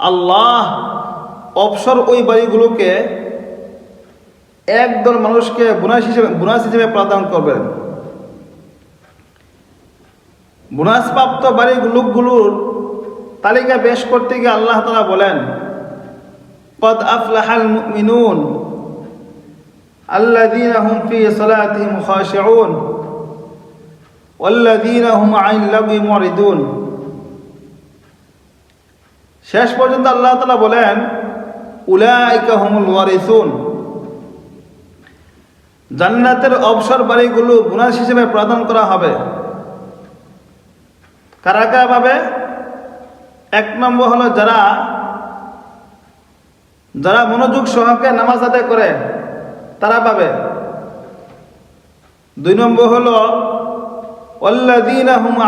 আল্লাহ অবসর ওই বাড়িগুলোকে একদল মানুষকে বোনাস হিসেবে বোনাস হিসেবে প্রদান করবেন বোনাসপ্রাপ্ত বাড়িগুলোগুলোর তালিকা পেশ করতে গিয়ে আল্লাহ তালা বলেন قد أفلح المؤمنون الذين هم في صلاتهم خاشعون والذين هم عن اللغو معرضون শেষ পর্যন্ত আল্লাহ তালা বলেন, উলাইকা হুমুল ওয়ারিসুন। জান্নাতের অবসর বাড়িগুলো বোনাস হিসেবে প্রদান করা হবে। কারা কারা পাবে? এক নম্বর হলো যারা যারা মনোযোগ সহকে নামাজ আদায় করে, তারা পাবে। দুই নম্বর হলো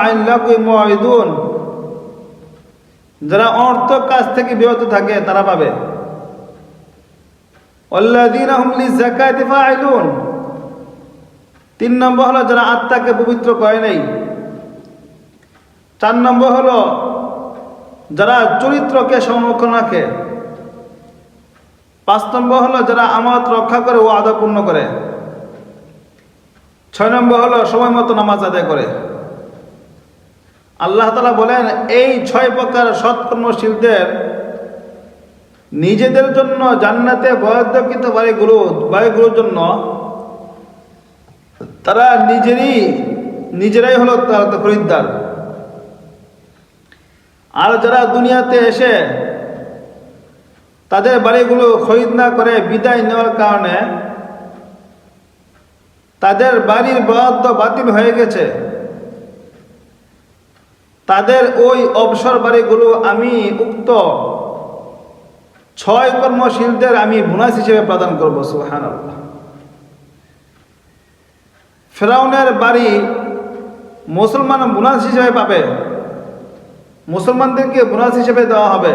আইল্লাকুই মুআইদুন যারা অর্থ কাজ থেকে বিরত থাকে, তারা পাবে। তিন নম্বর হলো যারা আত্মাকে পবিত্র করে নাই। চার নম্বর হলো যারা চরিত্রকে সংরক্ষণ রাখে। পাঁচ নম্বর হলো যারা আমানত রক্ষা করে ও আদা পূর্ণ করে। ছয় নম্বর হলো সময় মতো নামাজ আদায় করে। আল্লাহ তালা বলেন, এই ছয় প্রকার সৎকর্মশীলদের নিজেদের জন্য জান্নাতে বরাদ্দকৃত বাড়িগুলো, বাড়িগুলোর জন্য তারা নিজেরই, নিজেরাই হলো তারা তো খরিদ্দার। আর যারা দুনিয়াতে এসে তাদের বাড়িগুলো খরিদ না করে বিদায় নেওয়ার কারণে তাদের বাড়ির বরাদ্দ বাতিল হয়ে গেছে। তাদের ওই অবসর বাড়িগুলো আমি উক্ত ছয় কর্মশীলদের আমি বোনাস হিসেবে প্রদান করব সুহান ফেরাউনের বাড়ি মুসলমান বোনাস হিসেবে পাবে, মুসলমানদেরকে বোনাস হিসেবে দেওয়া হবে।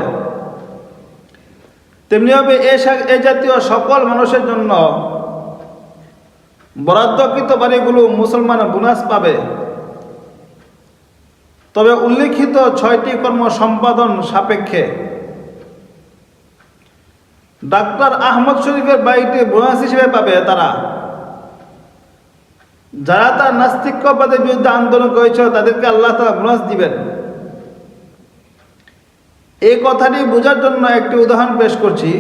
তেমনিভাবে এ এ জাতীয় সকল মানুষের জন্য বরাদ্দকৃত বাড়িগুলো মুসলমান বোনাস পাবে। তবে উল্লেখিত ছয়টি কর্ম সম্পাদন সাপেক্ষে। ডাক্তার আহমদ শরীফের বাড়িটি বোনাস হিসেবে পাবে তারা। যারা তার নাস্তিক্যবাদের বিরুদ্ধে আন্দোলন করেছিল তাদেরকে আল্লাহ তালা বোনাস দিবেন। এই কথাটি বোঝার জন্য একটি উদাহরণ পেশ করছি।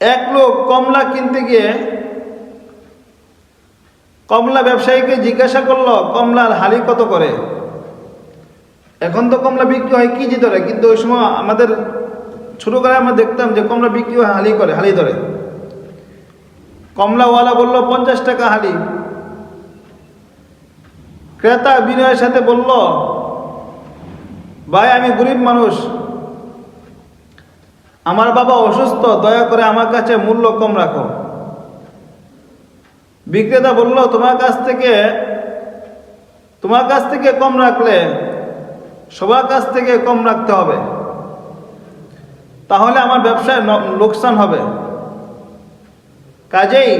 এক লোক কমলা কিনতে গিয়ে কমলা ব্যবসায়ীকে জিজ্ঞাসা করল, কমলার হালি কত করে? এখন তো কমলা বিক্রি হয় কেজি ধরে, কিন্তু ওই সময় আমাদের ছোটো করে আমরা দেখতাম যে কমলা বিক্রি হয় হালি করে, হালি ধরে। কমলাওয়ালা বলল, পঞ্চাশ টাকা হালি। ক্রেতা বিনয়ের সাথে বলল, ভাই, আমি গরিব মানুষ। আমার বাবা অসুস্থ, দয়া করে আমার কাছে মূল্য কম রাখো। বিক্রেতা বলল, তোমার কাছ থেকে, তোমার কাছ থেকে কম রাখলে সবার কাছ থেকে কম রাখতে হবে। তাহলে আমার ব্যবসায় লোকসান হবে। কাজেই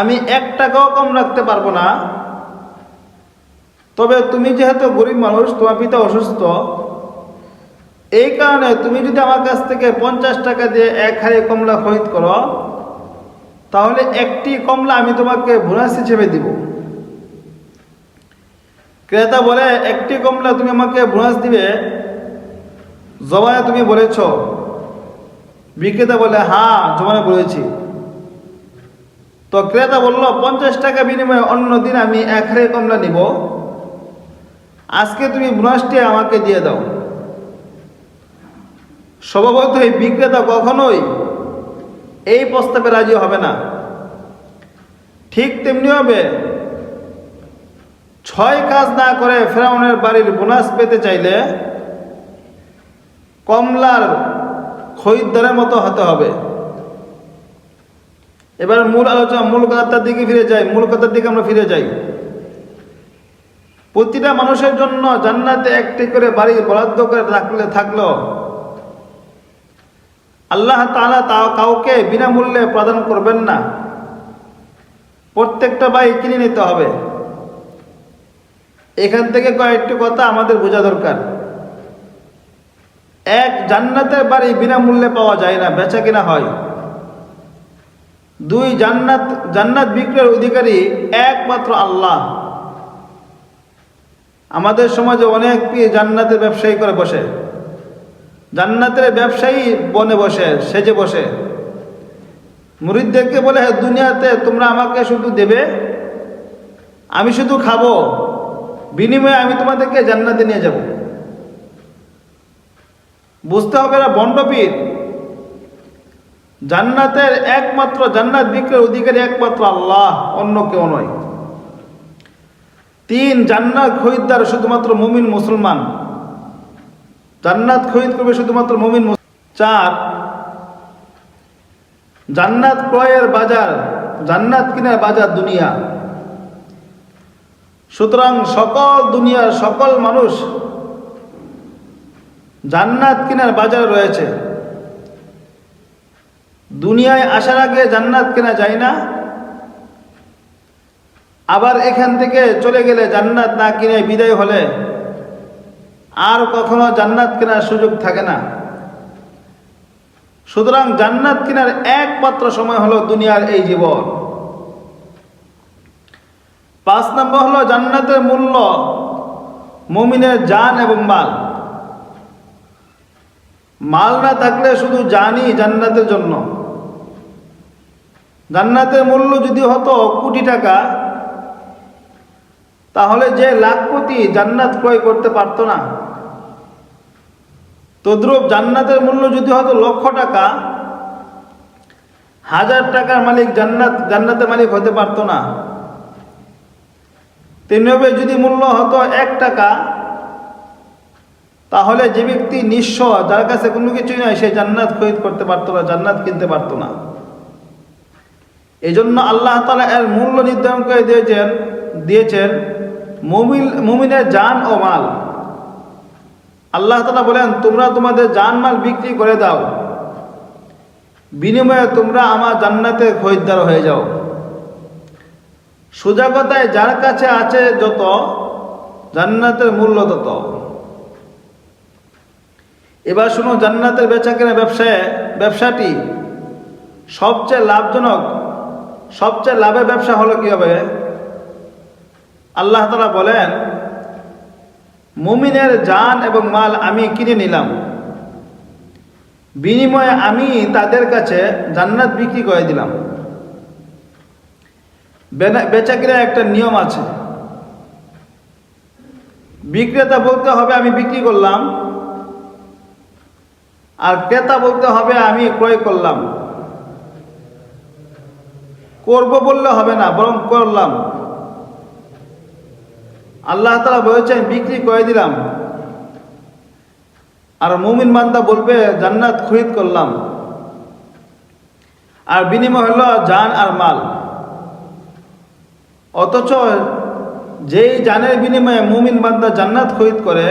আমি এক টাকাও কম রাখতে পারব না। তবে তুমি যেহেতু গরিব মানুষ, তোমার পিতা অসুস্থ, এই কারণে তুমি যদি আমার কাছ থেকে পঞ্চাশ টাকা দিয়ে এক হারে কমলা খরিদ করো তাহলে একটি কমলা আমি তোমাকে বোনাস হিসেবে দিব। ক্রেতা বলে, একটি কমলা তুমি আমাকে বোনাস দিবে? জমানে তুমি বলেছ। বিক্রেতা বলে হ্যাঁ জমানে বলেছি। তো ক্রেতা বলল, পঞ্চাশ টাকা বিনিময়ে অন্য দিন আমি এক হাড়ি কমলা নিব। আজকে তুমি বোনাসটি আমাকে দিয়ে দাও। স্বভাবতই বিক্রেতা কখনোই এই প্রস্তাবে রাজি হবে না। ঠিক তেমনি হবে ছয় কাজ না করে ফেরাউনের বাড়ির বোনাস পেতে চাইলে কমলার খরিদ্দারের মতো হতে হবে। এবার মূল আলোচনা, মূল কথার দিকে ফিরে যাই, মূল কথার দিকে আমরা ফিরে যাই। প্রতিটা মানুষের জন্য জান্নাতে একটি করে বাড়ি বরাদ্দ করে থাকলে থাকল। আল্লাহ তালা তা কাউকে বিনামূল্যে প্রদান করবেন না। প্রত্যেকটা বাড়ি কিনে নিতে হবে। এখান থেকে কয়েকটি কথা আমাদের বোঝা দরকার। এক, জান্নাতের বাড়ি বিনামূল্যে পাওয়া যায় না, বেচা কিনা হয়। দুই, জান্নাত জান্নাত বিক্রয়ের অধিকারী একমাত্র আল্লাহ। আমাদের সমাজে অনেক জান্নাতের ব্যবসায়ী করে বসে। জান্নাতের ব্যবসায়ী বনে বসে সেজে বসে। মুরিদদেরকে বলে "হ্যাঁ, দুনিয়াতে তোমরা আমাকে শুধু দেবে আমি শুধু খাব বিনিময়ে আমি তোমাদেরকে জান্নাতে নিয়ে যাব। বুঝতে হবে না বন্ডপীর। জান্নাতের একমাত্র জান্নাত বিক্রির অধিকারী একমাত্র আল্লাহ অন্য কেউ নয়। তিন জান্নাত খরিদ্দার শুধুমাত্র মুমিন মুসলমান। জান্নাত খরিদ করবে শুধুমাত্র মুমিন চার, জান্নাত ক্রয়ের বাজার, জান্নাত কিনার বাজার দুনিয়া। সুতরাং সকল দুনিয়ার সকল মানুষ জান্নাত কিনার বাজার রয়েছে। দুনিয়ায় আসার আগে জান্নাত কেনা যায় না। আবার এখান থেকে চলে গেলে জান্নাত না কিনে বিদায় হলে আর কখনো জান্নাত কেনার সুযোগ থাকে না। সুতরাং জান্নাত কেনার একমাত্র সময় হলো দুনিয়ার এই জীবন। পাঁচ নম্বর হলো জান্নাতের মূল্য, মুমিনের জান এবং মাল। মাল না থাকলে শুধু জানি জান্নাতের জন্য। জান্নাতের মূল্য যদি হতো কোটি টাকা, তাহলে যে লাখপতি জান্নাত ক্রয় করতে পারতো না। তদ্রুপ জান্নাতের মূল্য যদি হতো লক্ষ টাকা, হাজার টাকার মালিক জান্নাত, জান্নাতের মালিক হতে পারতো না। তেমনিভাবে যদি মূল্য হতো এক টাকা, তাহলে যে ব্যক্তি নিঃস্ব, যার কাছে কোনো কিছুই নয় সে জান্নাত খরিদ করতে পারতো না, জান্নাত কিনতে পারতো না। এই জন্য আল্লাহ তালা এর মূল্য নির্ধারণ করে দিয়েছেন দিয়েছেন মুমিল, মুমিনের জান ও মাল। আল্লাহ তালা বলেন, তোমরা তোমাদের জানমাল বিক্রি করে দাও। বিনিময়ে তোমরা আমার জান্নাতের খরিদ্দার হয়ে যাও। সোজা কথায়, যার কাছে আছে যত, জান্নাতের মূল্য তত। এবার শুনো, জান্নাতের বেচা কেনা ব্যবসায়, ব্যবসাটি সবচেয়ে লাভজনক, সবচেয়ে লাভের ব্যবসা হলো কি হবে? আল্লাহ তালা বলেন মুমিনের জান এবং মাল আমি কিনে নিলাম। বিনিময়ে আমি তাদের কাছে জান্নাত বিক্রি করে দিলাম। বেনা- বেচা কেনার একটা নিয়ম আছে। বিক্রেতা বলতে হবে, আমি বিক্রি করলাম। আর ক্রেতা বলতে হবে, আমি ক্রয় করলাম। করব বললে হবে না, বরং করলাম। আল্লাহ তালা বলেছেন বিক্রি করে দিলাম। আর মুমিন বান্দা বলবে, জান্নাত খরিদ করলাম। আর বিনিময় হলো জান আর মাল। অথচ যেই জানের বিনিময়ে মুমিন বান্দা জান্নাত খরিদ করে,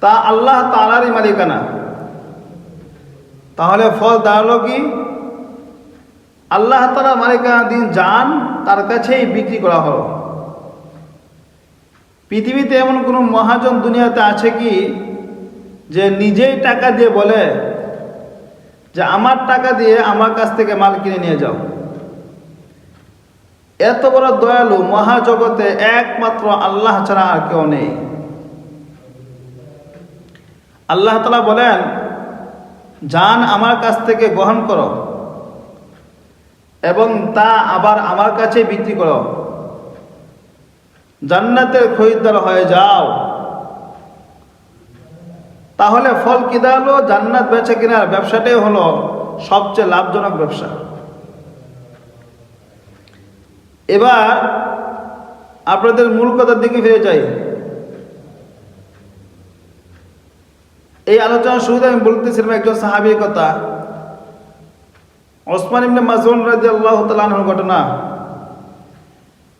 তা আল্লাহ তালারই মালিকানা। তাহলে ফল দাঁড়াল কি? আল্লাহ তালা মালিকানা দিন যান তার কাছেই বিক্রি করা হলো। পৃথিবীতে এমন কোনো মহাজন দুনিয়াতে আছে কি যে নিজেই টাকা দিয়ে বলে যে আমার টাকা দিয়ে আমার কাছ থেকে মাল কিনে নিয়ে যাও? এত বড় দয়ালু মহাজগতে একমাত্র আল্লাহ ছাড়া আর কেউ নেই। আল্লাহ তালা বলেন, জান আমার কাছ থেকে গ্রহণ করো এবং তা আবার আমার কাছে বিক্রি করো। জান্নাতের খরিদ্দার হয়ে যাও। তাহলে ফল কি দাঁড়াল? জান্নাত বেচে কেনার ব্যবসাটাই হলো সবচেয়ে লাভজনক ব্যবসা। এবার আপনাদের মূল কথার দিকে ফিরে যাই। এই আলোচনার শুরুতে আমি বলতেছিলাম একজন সাহাবির কথা। ওসমান মাসউদ রাদিয়াল্লাহু তাআলা আনহুর ঘটনা।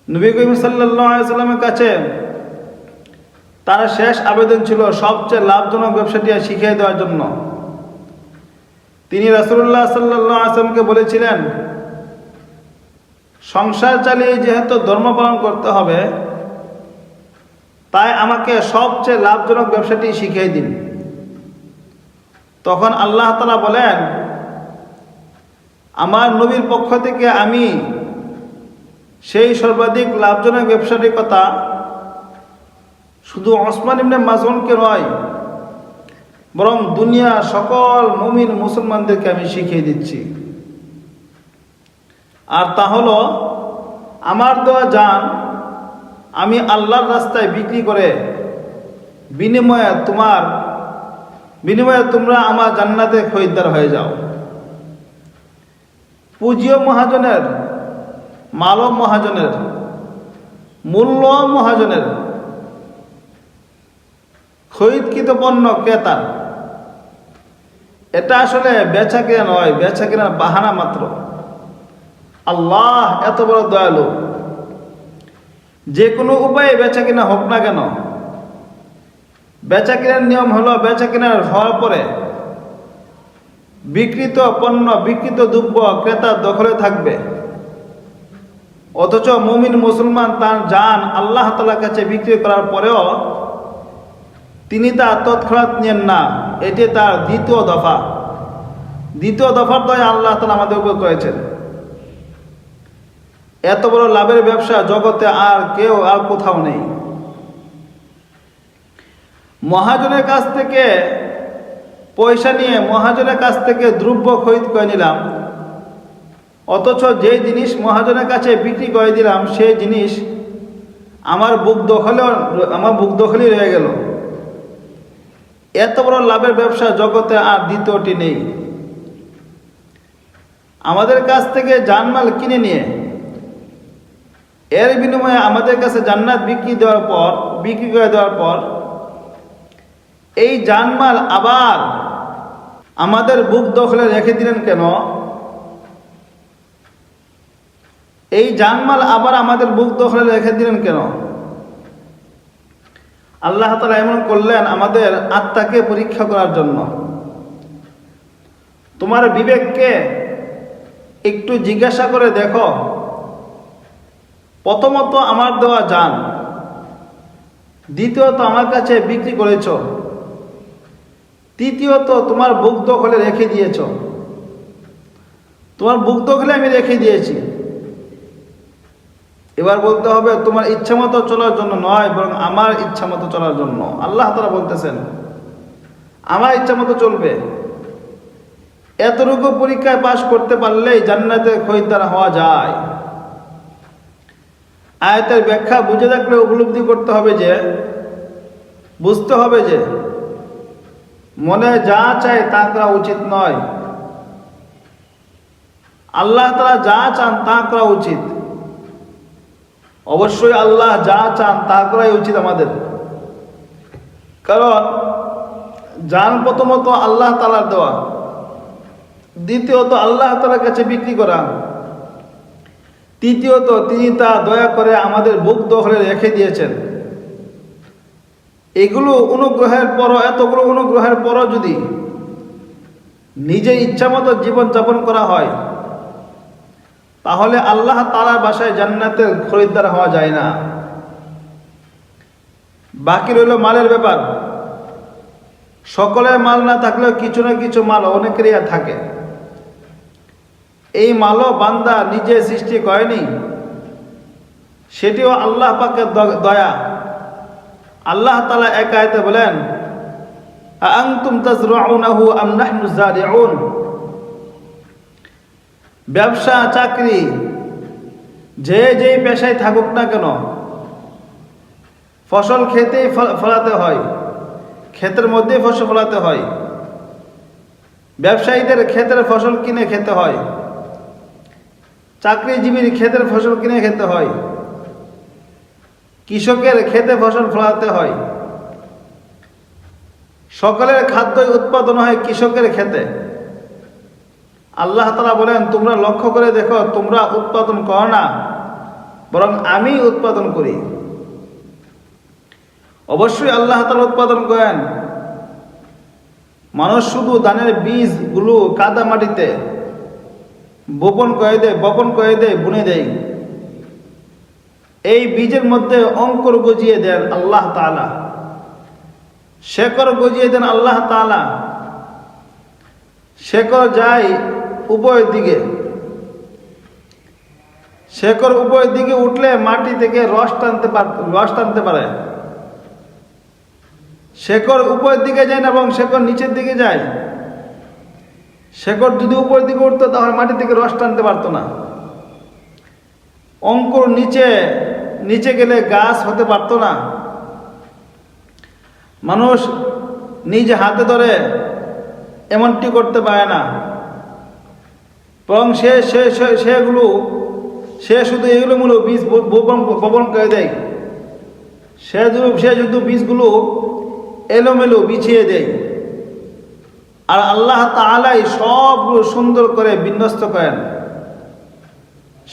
নবী করিম সাল্লামের কাছে তার শেষ আবেদন ছিল সবচেয়ে লাভজনক ব্যবসাটি শিখিয়ে দেওয়ার জন্য। তিনি রাসূলুল্লাহ সাল্লাল্লাহু আলাইহি সাল্লামকে বলেছিলেন, সংসার চালিয়ে যেহেতু ধর্ম পালন করতে হবে, তাই আমাকে সবচেয়ে লাভজনক ব্যবসাটি শিখিয়ে দিন। তখন আল্লাহ তালা বলেন, আমার নবীর পক্ষ থেকে আমি সেই সর্বাধিক লাভজনক ব্যবসাটির কথা শুধু ওসমান ইবনে মাজনকে নয়, বরং দুনিয়া সকল মুমিন মুসলমানদেরকে আমি শিখিয়ে দিচ্ছি। আর তা হলো, আমার দেওয়া যান আমি আল্লাহর রাস্তায় বিক্রি করে বিনিময়ে তোমার, বিনিময়ে তোমরা আমার জান্নাতে খরিদ্দার হয়ে যাও। পুঁজিও মহাজনের মালব মহাজনের, মূল্য মহাজনের খরিদকৃত পণ্য ক্রেতার এটা আসলে বেচা কেনা নয়, বেচা কেনার বাহানা মাত্র। আল্লাহ এত বড় দয়ালু। যে কোনো উপায়ে বেচা কিনা হোক না কেন। বেচা কেনার নিয়ম হলো বেচা কেনার হওয়ার পরে বিকৃত পণ্য বিকৃত দ্রব্য ক্রেতার দখলে থাকবে। অথচ মুমিন মুসলমান তার যান আল্লাহ তালার কাছে বিক্রি করার পরেও তিনি তা তৎক্ষণাৎ নেন না। এটি তার দ্বিতীয় দফা। দ্বিতীয় দফার দয়া আল্লাহ তালা আমাদের উপর করেছেন। এত বড় লাভের ব্যবসা জগতে আর কেউ আর কোথাও নেই। মহাজনের কাছ থেকে পয়সা নিয়ে মহাজনের কাছ থেকে দ্রব্য খরিদ করে নিলাম। অথচ যে জিনিস মহাজনের কাছে বিক্রি করে দিলাম, সেই জিনিস আমার বুক দখলে, আমার বুক দখলেই রয়ে গেল। এত বড় লাভের ব্যবসা জগতে আর দ্বিতীয়টি নেই। আমাদের কাছ থেকে জানমাল কিনে নিয়ে, এর বিনিময়ে আমাদের কাছে জান্নাত বিক্রি দেওয়ার পর, বিক্রি করে দেওয়ার পর, এই জানমাল আবার আমাদের বুক দখলে রেখে দিলেন কেন? এই জানমাল আবার আমাদের বুক দখলে রেখে দিলেন কেন? আল্লাহ তালা এমন করলেন আমাদের আত্মাকে পরীক্ষা করার জন্য। তোমার বিবেককে একটু জিজ্ঞাসা করে দেখো। প্রথমত আমার দেওয়া যান দ্বিতীয়ত আমার কাছে বিক্রি করেছ, তৃতীয়ত তোমার বুক দখলে রেখে দিয়েছ। তোমার বুক দখলে আমি রেখে দিয়েছি। এবার বলতে হবে, তোমার ইচ্ছা মতো চলার জন্য নয়, বরং আমার ইচ্ছা মতো চলার জন্য। আল্লাহ তারা বলতেছেন, আমার ইচ্ছা মতো চলবে। এতটুকু পরীক্ষায় পাশ করতে পারলেই জান্নাতে খরিদ্দার হওয়া যায়। আয়তের ব্যাখ্যা বুঝে থাকলে উপলব্ধি করতে হবে যে, বুঝতে হবে যে, মনে যা চায় তা করা উচিত নয়। আল্লাহ তারা যা চান তা করা উচিত। অবশ্যই আল্লাহ যা চান তা করাই উচিত আমাদের। কারণ যান প্রথমত আল্লাহ তালার দেওয়া, দ্বিতীয়ত আল্লাহ তালার কাছে বিক্রি করা, তৃতীয়ত তিনি তা দয়া করে আমাদের বুক দখলে রেখে দিয়েছেন। এগুলো অনুগ্রহের পরও এতগুলো অনুগ্রহের পরও যদি নিজের ইচ্ছা মতো জীবনযাপন করা হয় তাহলে আল্লাহ তালার বাসায় জান্নাতের খরিদ্দার হওয়া যায় না। বাকি রইল মালের ব্যাপার। সকলের মাল না থাকলেও কিছু না কিছু মাল অনেকেরই থাকে। এই মালও বান্দা নিজে সৃষ্টি করেনি। সেটিও আল্লাহ পাকের দয়া। আল্লাহ তালা এক আয়তে বলেন আংতুম তাজরুনাহু আম নাহনু জারিউন? ব্যবসা, চাকরি, যে যেই পেশায় থাকুক না কেন, ফসল খেতেই ফলাতে হয়, ক্ষেতের মধ্যেই ফসল ফলাতে হয়। ব্যবসায়ীদের ক্ষেতের ফসল কিনে খেতে হয়। চাকরিজীবীর ক্ষেতের ফসল কিনে খেতে হয়। কৃষকের খেতে ফসল ফলাতে হয়। সকলের খাদ্য উৎপাদন হয় কৃষকের খেতে আল্লাহ তালা বলেন, তোমরা লক্ষ্য করে দেখো, তোমরা উৎপাদন করো না, বরং আমি উৎপাদন করি। অবশ্যই আল্লাহ তালা উৎপাদন করেন। মানুষ শুধু ধানের বীজগুলো কাদা মাটিতে বপন করে দেয়, বপন করে দেয়, বুনে দেয়। এই বীজের মধ্যে অঙ্কুর গজিয়ে দেন আল্লাহ তালা শেকড় গজিয়ে দেন আল্লাহ তালা শেকড় যায় উপরের দিকে। শেকড় উপরের দিকে উঠলে মাটি থেকে রস টানতে রস টানতে পারে। শেকড় উপরের দিকে যায় না এবং শেকড় নিচের দিকে যায়। শেকড় যদি উপরের দিকে উঠতো, তাহলে মাটি থেকে রস টানতে পারতো না। অঙ্কুর নিচে নিচে গেলে গাছ হতে পারতো না। মানুষ নিজ হাতে ধরে এমনটি করতে পারে না। বরং সে সে সেগুলো, সে শুধু এগুলো মূল বীজ বপন করে দেয়। সে সে শুধু বীজগুলো এলোমেলো বিছিয়ে দেয়। আর আল্লাহ তাআলাই সবগুলো সুন্দর করে বিন্যস্ত করেন।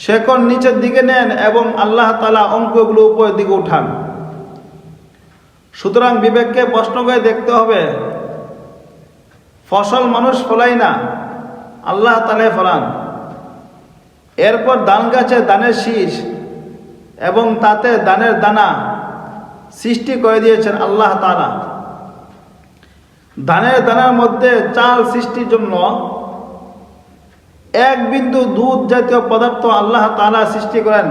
শেকড় নিচের দিকে নেন এবং আল্লাহ তালা অঙ্কগুলো উপরের দিকে উঠান। সুতরাং বিবেককে প্রশ্ন করে দেখতে হবে, ফসল মানুষ ফলাই না। আল্লাহ তালে ফলান এরপর ধান গাছে দানের শীষ এবং তাতে দানের দানা সৃষ্টি করে দিয়েছেন আল্লাহ তালা ধানের দানার মধ্যে চাল সৃষ্টির জন্য এক বিন্দু দুধ জাতীয় পদার্থ আল্লাহ তালা সৃষ্টি করেন।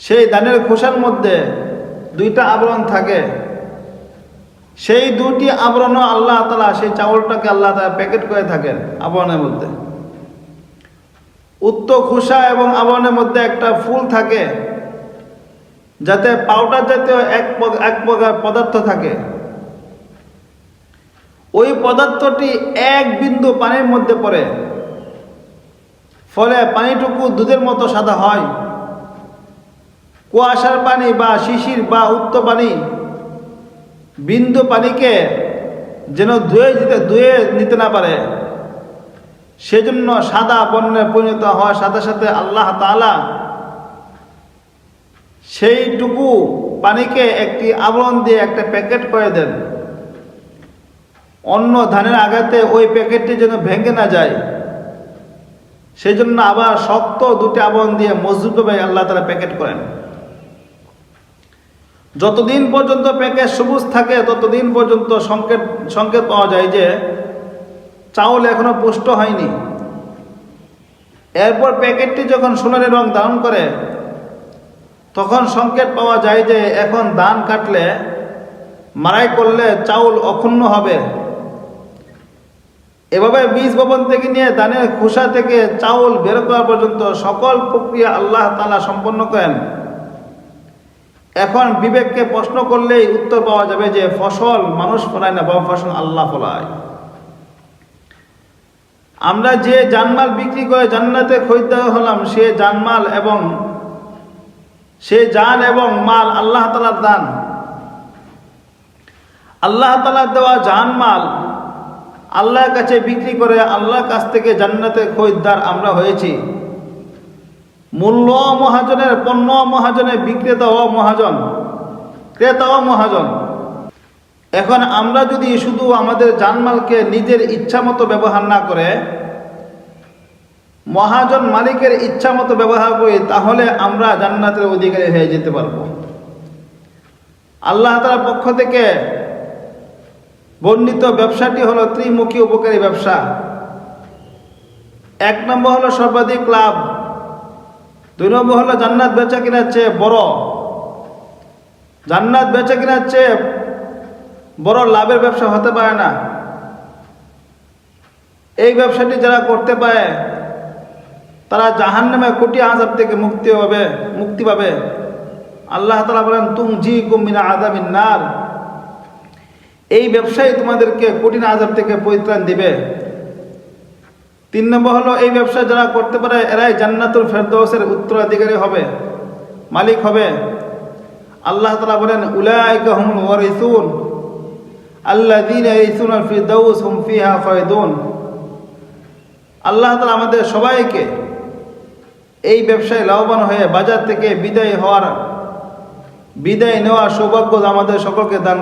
সেই দানের খোসার মধ্যে দুইটা আবরণ থাকে। সেই দুটি আবরণও আল্লাহ তালা সেই চাউলটাকে আল্লাহ তালা প্যাকেট করে থাকেন আবরণের মধ্যে। উত্ত খোসা এবং আবরণের মধ্যে একটা ফুল থাকে, যাতে পাউডার জাতীয় এক এক প্রকার পদার্থ থাকে। ওই পদার্থটি এক বিন্দু পানির মধ্যে পড়ে, ফলে পানিটুকু দুধের মতো সাদা হয়। কুয়াশার পানি বা শিশির বা উত্ত পানি বিন্দু পানিকে যেন ধুয়ে দিতে, ধুয়ে নিতে না পারে। সেজন্য সাদা বর্ণে পরিণত হওয়ার সাথে সাথে আল্লাহ তাআলা সেইটুকু পানিকে একটি আবরণ দিয়ে একটা প্যাকেট করে দেন। অন্য ধানের আঘাতে ওই প্যাকেটটি যেন ভেঙে না যায়। সেই জন্য আবার শক্ত দুটি আবরণ দিয়ে মজবুতভাবে আল্লাহ তারা প্যাকেট করেন। যতদিন পর্যন্ত প্যাকেট সবুজ থাকে, ততদিন পর্যন্ত সংকেত সংকেত পাওয়া যায় যে চাউল এখনও পুষ্ট হয়নি। এরপর প্যাকেটটি যখন সোনালি রং ধারণ করে, তখন সংকেত পাওয়া যায় যে এখন ধান কাটলে মারাই করলে চাউল অক্ষুণ্ণ হবে। এভাবে বীজ ভবন থেকে নিয়ে ধানের খোসা থেকে চাউল বের করা পর্যন্ত সকল প্রক্রিয়া আল্লাহ তালা সম্পন্ন করেন। এখন বিবেককে প্রশ্ন করলেই উত্তর পাওয়া যাবে যে ফসল মানুষ ফলায় না বরং ফসল আল্লাহ ফলায়। আমরা যে জানমাল বিক্রি করে জান্নাতে খরিদ্দার হলাম, সে জানমাল এবং সে জান এবং মাল আল্লাহ তালার দান। আল্লাহ তালার দেওয়া জানমাল আল্লাহর কাছে বিক্রি করে আল্লাহর কাছ থেকে জান্নাতে খরিদ্দার আমরা হয়েছি। মূল্য মহাজনের, পণ্য মহাজনের বিক্রেতা ও মহাজন, ক্রেতা ও মহাজন। এখন আমরা যদি শুধু আমাদের জানমালকে নিজের ইচ্ছা মতো ব্যবহার না করে, মহাজন মালিকের ইচ্ছা মতো ব্যবহার করি, তাহলে আমরা জান্নাতের অধিকারী হয়ে যেতে পারব। আল্লাহ তালার পক্ষ থেকে বর্ণিত ব্যবসাটি হলো ত্রিমুখী উপকারী ব্যবসা। এক নম্বর হলো সর্বাধিক লাভ। দুই নম্বর হলো জান্নাত বেচা কিনার চেয়ে বড়। জান্নাত বেচা কিনার চেয়ে বড় লাভের ব্যবসা হতে পারে না। এই ব্যবসাটি যারা করতে পারে, তারা জাহান নামে কোটি আজাব থেকে মুক্তি হবে মুক্তি পাবে। আল্লাহ তালা বলেন তুম জি কুমিনা আজামিন নার। এই ব্যবসায়ী তোমাদেরকে কঠিন আজাব থেকে পরিত্রাণ দিবে। তিন নম্বর হলো, এই ব্যবসা যারা করতে পারে, এরাই জান্নাতুল ফেরদৌসের উত্তরাধিকারী হবে, মালিক হবে। আল্লাহ তালা বলেন, উলাইকা হুমুল ওয়ারিসুন, আল্লাযীনা ইয়ারিসুনা আল ফিরদাউস হুম আল্লাহ তালা আমাদের সবাইকে এই ব্যবসায় লাভবান হয়ে বাজার থেকে বিদায় হওয়ার, বিদায় নেওয়ার সৌভাগ্য আমাদের সকলকে দান